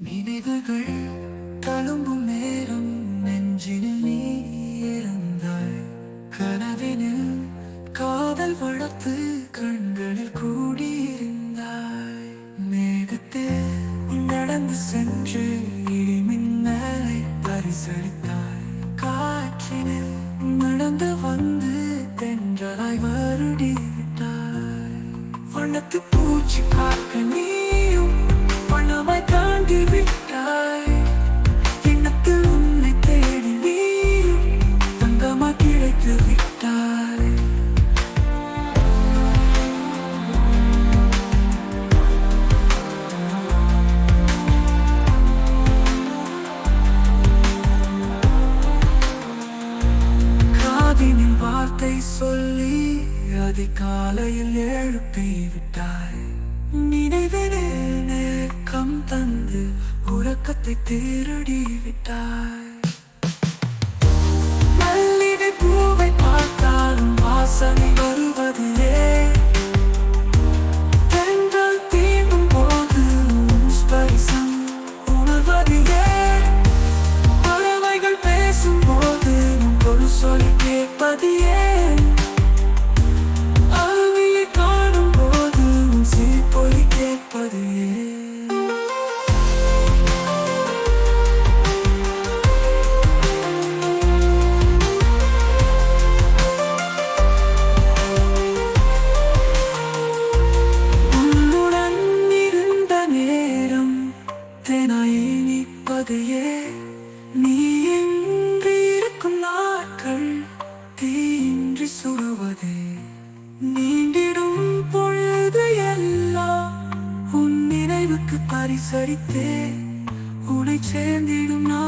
நினைவுகள் தழும்பும் நேரம் நெஞ்சினில் நீ இருந்தாய் கனவினில் காதல் வளர்த்து கண்களில் கூடியிருந்தாய். மேகத்தில் நடந்து சென்று இடிமின்னலை பரிசளித்தாய். காற்றினில் நடந்து வந்து தென்றலாய் வருடி விட்டாய். வண்ணத்து பூச்சி பார்க்க தங்கமாய் விட்டாய் காதினில் வார்த்தை சொல்லி அதிகாலையில் எழுப்பி விட்டாய். நினைவினில் நேக்கம் தந்து உறக்கத்தை திருடி விட்டாய். கேட்பது ஏன் சரித்தே உனை சேர்ந்திடும் நான்.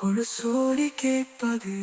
பேசும்போது உன் கேட்பது.